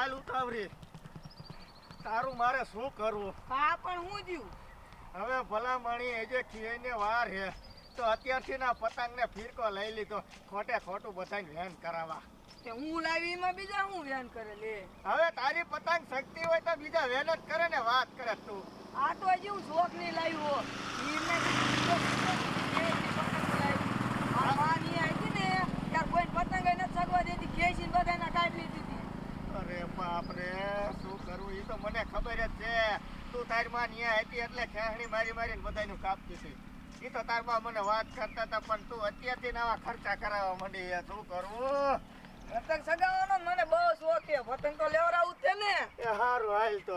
હાલ ઉતાવરી. તારું મારે શું કરવું? હા પણ હું જીવ? હવે ભલામણી એજે ખીને વાર હે તો અત્યારથી ના પતંગને ફિરકો લઈ લીધો. ખોટે ખોટું બધાને વેન કરાવવા. તે હું લાવી એમાં બીજા હું વેન કરે લે? હવે તારી પતંગ શક્તિ હોય તો બીજા વેન જ કરે ને વાત કરે તું. આ તો હજી હું શોખ નહીં લાવ્યો ખેંચી આ આવી ને ત્યાર કોઈ પતંગ નથી સગવા દેતી ખેંચીને બધા કાઢી લીધી. અરે બાપ રે શું કરવું એ તો મને ખબર જ છે. તું તારમાં ન્યા હતી એટલે ખેહણી મારી મારીને બધાનું કાપતી હતી. એ તો તાર બા મને વાત કરતા હતા પણ તું અત્યારથી નવા ખર્ચા કરાવવા માંડી. શું કરવું પતંગ સગાવવાનો મને બહુ શોખ છે. પતંગ તો લેવડાવું છે ને. એ હારું હાલ તો.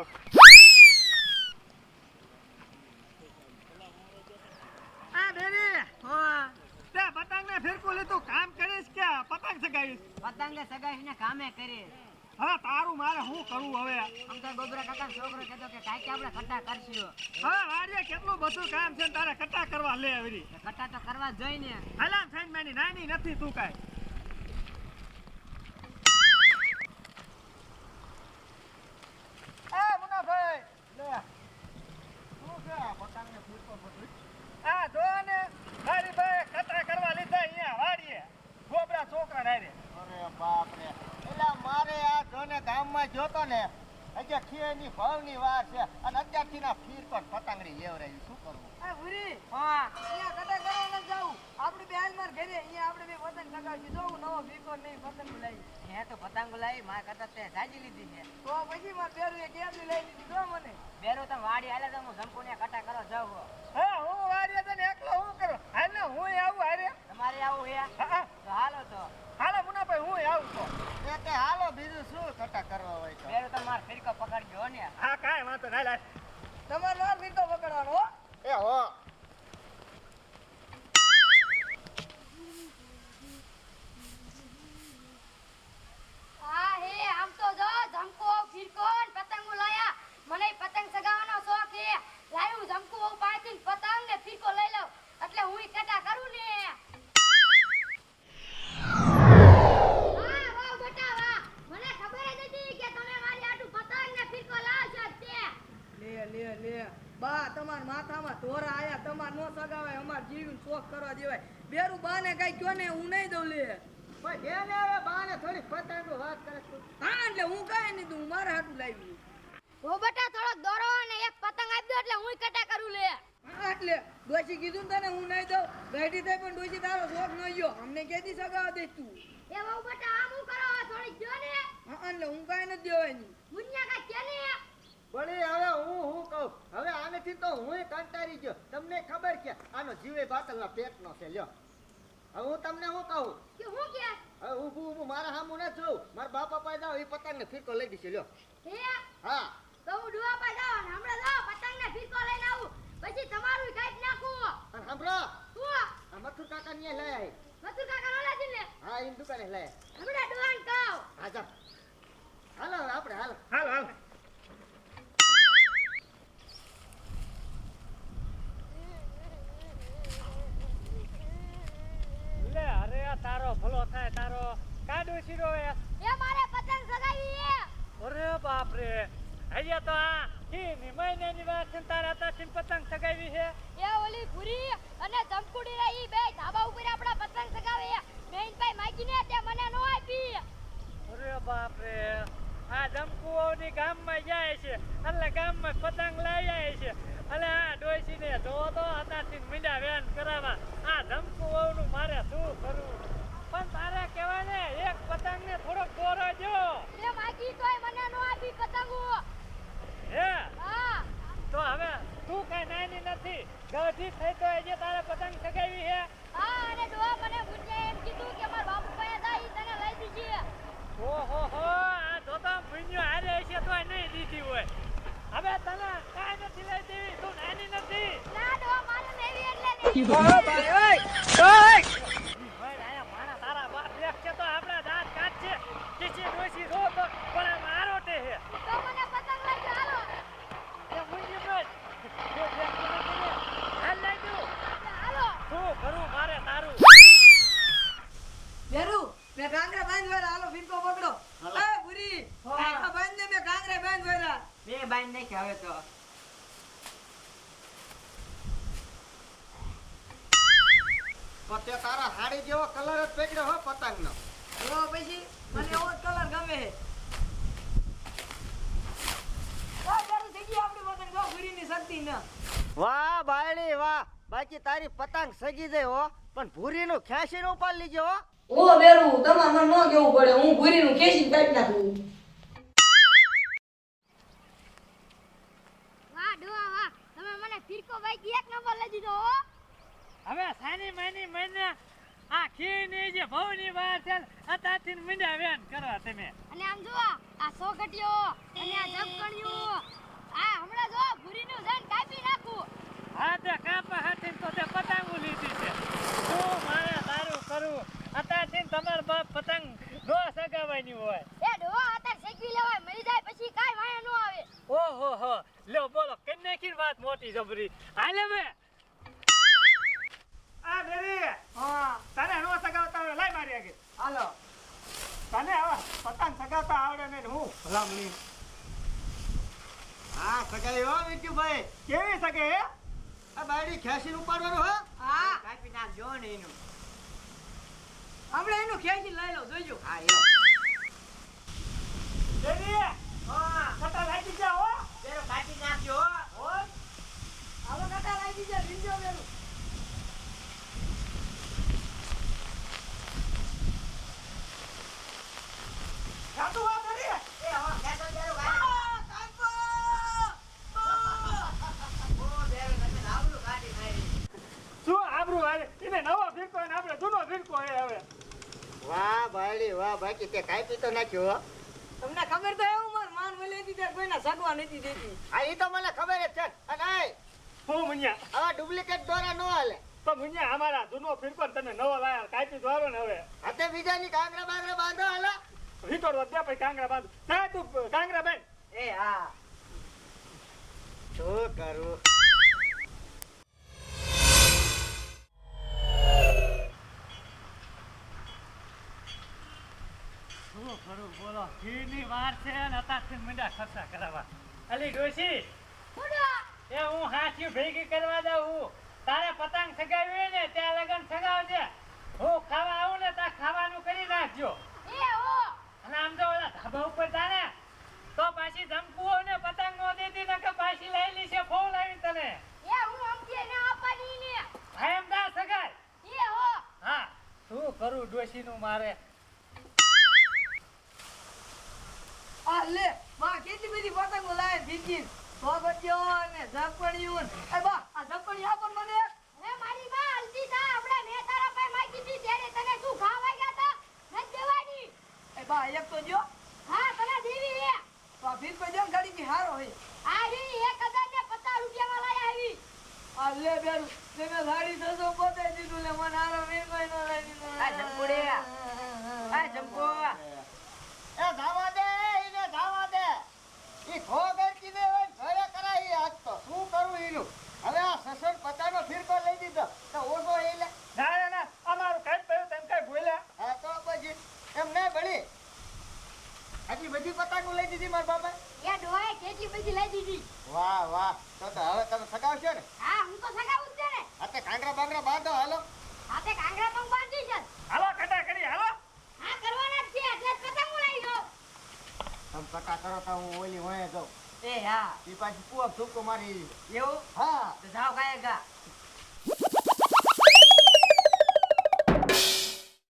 આ બેરી હા. તે પતંગ ને ફિરકું લીધું. કામ કરીશ કે પતંગ સગાવીશ? પતંગે સગાઈને કામે કરી હવે તારું મારે શું કરવું હવે? આમ તો ગોબરા કાકા છોકરો કહેતો કે કાંઈક આપણે કટ્ટા કરશું. હા વાડીએ કેટલું બધું કામ છે તારે કટા કરવા લે આવી. કટ્ટા તો કરવા જ જોઈ ને. હલામ થઈને મારી નાની નથી તું કાંઈ આ મુનાભાઈ લે શું છે આ પતંગને ફિરકો બધું આ જો ને મારી ભાઈ કટા કરવા લીધા અહીંયા વાડીએ ગોબરા છોકરા નારે અરે બાપ રે એલા મારે આ જોને ગામમાં જોતો ને હજે ખીએની ભાવની વાર છે અને અત્યારથી ના પતંગડી લેવરાવી શું કરવું? આ ભૂરી હા. અહીંયા કટા કરવા ન જાવું. આપણે બે હાલ માર ઘરે અહીંયા આપણે બે પતંગ જોવું નવો ભીકો નહીં પતંગ લાવી હે તો પતંગ લાવી મારા કરતા તે સાજી લીધી છે. તો પછી મારે બેરું એ કેબલી લઈ લીધી. જો મને. બેરો તમે વાડી હાલે તો હું કરવા જાઉં હા. હું વાડીએ તને એકલો હું કરું. હાલ હું આવું હારે. તમારે આવું હે? હા હાલો તો હાલો મુનાભાઈ હું આવું તો એ કે હાલો બીજું શું કટા કરવા હોય તો? મારો ફિરકો પકડજો ને. હા કાંઈ વાંધો ના લાય તમારે માર ભીકો પકડવાનો એ હા. બા તમાર માથામાં ધોરા આયા તમાર નો સગાવાય અમાર જીવીને શોખ કરવા દેવાય. બેરું બાને કઈ કયો ને હું નહીં દઉં લે. ભાઈ બેને હવે બાને થોડી પતંગો વાત કરે હા એટલે હું કાંઈ નહીં દઉં મારા હાટું લાવી ઓ બેટા થોડોક દોરો અને એક પતંગ આપી દો એટલે હું કટા કરું લે. હા એટલે ડોશી કીધું તને હું નહીં દઉં. બેઠી થઈ પણ ડોશી તારો શોખ ન ગયો. અમને કેદી સગાવા દે તું? એ બહુ બેટા આમ હું કરો થોડી જો ને. હા એટલે હું કાંઈ નથી દેવાની. મુન્યા કા કે ને વળી હવે હું હું કહું હવે આનેથી તો હું કંટારી ગયો. તમને ખબર છે આનો જીવે બાતલના પેટનો છે લ્યો. હવે હું તમને શું કહું? કે હું કે? હવે ઊભું ઊભું મારા સામું ન જોઉં. મારા બાપા પાસે જાવ એ પતંગને ફીરકો લઈ દીશે લ્યો. હે? હા. તો હું ડુવા પર જાઉં અને હમણાં જાઉં પતંગ ને ફીરકો લઈને આવું. પછી તમારું કાઈક નાખું. અને સાંભળો. શું? આ મથુર કાકા ને લઈ આવી મથુર કાકા નોલા છે ને? હા એ દુકાને લઈ આવી. હમણાં ડુવાન કહું. હા જાઓ. હાલો આપણે હાલો. હાલો હાલો લે અરે આ તારો ભલો થાય તારો શીરો એ. એ મારે પતંગ સગાવી એ. અરે બાપ રે તો આ કી વાત છે ને તારા પતંગ સગાવી છે? એ ઓલી ભૂરી અને જમકુડી રહી બે ધાબા ઉપર આપણા પતંગ સગાવે બેન ભાઈ માગીને તે મને નો આપી. અરે બાપ રે આ જમકુઓની ગામમાં જાય છે. એટલે ગામમાં પતંગ લઈ જાય છે. એટલે આ ડોસીને જો તો હતાથી મીંડા વેન કરાવવા. આ જમકુઓનું મારે શું કરવું? પણ તારે કહેવાય ને એક પતંગને થોડોક દોરો જો. એ માગી તોય મને નો આપી પતંગો. હે? હા. તો હવે તું કઈ નાની નથી. ગઢી થઈ તો આજે તારે પતંગ સગાવી હે? હા અને ડોહા મને મુન્યા એમ કીધું કે મારા બાપુ પાસે જાય તને લઈ દીધી ઓહો હો આ તો તો ભૂન્યો હારે છે તો નહીં દીધી હોય. હવે તને કાંઈ નથી લઈ દેવી તું નાની નથી. ના ડોહા મારે લેવી એટલે નહીં ભાઈ ઓય ઓય ભાઈ આયા માણા તારા બાપ દેખશે તો આપણા દાંત કાઢશે ખીચી ડોસી રો તો પણ આ મારો તે હે તો મને પતંગ લઈ દો હાલો એ મુંજી ભાઈ જો દેખતો નથી ને હાલ લઈ દઉં હાલો શું કરું મારે તારું બેરું મેં કાંકરા બાંધી બાંધ વેરા હાલો ફીરકો પકડો એ ભૂરી કાંઈકા બાંધ દે મેં કાંગરે બાંધ વેરા નાખી હવે તો પણ તારા હાડી જેવો કલર જ પકડ્યો હો પતંગનો. જો પછી મને એવો કલર ગમે છે. ઓય તારું થઈ ગઈ આપણી પતંગ જો ભૂરીની શક્તિ ન. વાહ બાયડી વાહ. બાકી તારી પતંગ સગી જાય હો પણ ભૂરીનું ખેંચીને ઉપાડી લીજો હો. ઓ બેરું તમારે મને ન કેવું પડે. હું ભૂરીનું કેસી કાઢી નાખું. મને ફિરકો એક નંબર લઈ દીધો હો. હવે સાની માની મહિને આ ખીની જે ભવની વાર છે ને, અત્યારથી મીંડા વેન કરવા તમે. અને આમ જુઓ આ સોગટીઓ અને આ જમકણિયું આ હમણાં જો ભૂરીનું જન કાપી નાખું. હા તે કાપા હાથી તો તે પતંગો લીધી છે. શું મારે તારું કરવું અત્યારથી તમારો બાપ પતંગ નો સગાવાની હોય. એ ડો અત્યારે શેકવી લેવાય મરી જાય પછી કાંઈ વાયા ન આવે. ઓહો હો. લ્યો બોલો કઈ નાખી વાત મોટી જબરી હાલે બે આ બેરી હા. તને નો સગાવતા આવડે લાઈ મારી આગળ. હાલો. તને હવે પતંગ સગાવતા આવડે ને હું? ભલામણી. હા સગાઈ હો વિજુભાઈ કેવી સગે આ બાયડી ખેંચીને ઉપાડવાનું હો. હા. કાપી નાખજો ને એનું. આપણે એનું ખેંચી લઈ લો જોઈજો હા એ દેવી હા. સટા લાગી જા હો બેરો કાપી નાખજો હો. હો હાલો કાકા લાગી દીજા લીજો બેરું જાતું આ દેવી એ હો ખેંચો બેરો કાઢી. ઓ બેરો તમે લાવડું કાઢી નાખી. એને નવો ફિરકો ને આપણે જૂનો ફિરકો એ હવે. વાહ બાયડી વાહ બાકી તે કાપી તો નાખ્યો હો. તમને ખબર તો એવું માર માન મળી ત્યારે કોઈને સગવા નથી દેતી. આ એ તો મને ખબર જ છે. અને આય હું મુનિયા. આવા ડુપ્લિકેટ દોરા નો હાલે. તો મુનિયા અમારા જૂનો ફિરકો તમે નવો લાયા કાપી દોરો ને હવે. હાથે બીજાની કાંગરા બાંગરા બાંધો હાલા. વિતોડ વધ્યા પછી કાંગરા બાંધ. જા તું કાંગરા બેન એ હા. શું કરું? શું કરું? બોલો. ઘીની વાર છે ને અત્યારથી મીંડા ખર્ચા કરાવવા. અલી ડોશી એ હું હાથિયું ભેગી કરવા દઉં હું તારે પતંગ સગાવી ને ત્યાં લગન સગાવજે હું ખાવા આવું ને ત્યાં ખાવાનું કરી નાખજો. એ હો. અને આમ તો ઓલા ધાબા ઉપર જાને તો પાછી ધમકુઓ ને પતંગ નો દીધી ને કે પાછી લઈ છે ફોન લાવી તને. એ હું અમથી ના આપવાની ને. એ હો. હા. શું કરું ડોશી નું મારે? લાવે ભીજી સોગટિયો ને ઝપડિયું એ બા આ ઝપડી આપો ને મને? એ મારી માં હલતી થા. આપણે મે તારા પાસે માંગી હતી ત્યારે તને શું ખાવા ગયા તા ન દેવાની. એ બા એક તો જો. હા તને દેવી એ તો ભીખ પે જમ ગાડી કી હારો હે? આ રી એક હજાર ને પચાસ રૂપિયામાં લાયા આવી. અલે બેન તે મે સાડી છસો પોતે દીધું. લે મને હારો વીર કોઈ નો લઈ દીધો. આ જમકુડી. આ. જમકો એ ગાવા દે એને ગાવા દે. ઈ ખોગર કીધે હોય ને ઘરે કરાઈ આજ તો શું કરું હવે આ સસર પચાનો ફિરકો લઈ દીધો. તો ઓછો એ લે. ના ના ના અમારું કઈ પડ્યું તેમ કઈ ભૂલ્યા. હા તો પછી એમ ના ભળી આટલી બધી પતંગો લઈ દીધી મારા બાપા યા ડોય કેટલી બધી લઈ દીધી? વાહ વાહ. તો તો હવે તમે સગાવશો ને? હા હું તો સગાવું જ છે ને. હાથે કાંગરા બાંગરા બાંધો હાલો. આતે કાંગરા પણ બાંધી છે હાલો કટા કરી હાલો. હા કરવાના જ છે એટલે પતંગો લઈ ગયો તમે કટા કરો તો હું ઓલી હોય જાઉં. એ હા. ઈ પાછી કુવા થૂકો મારી એવું? હા. તો જાવ કાંઈ ગા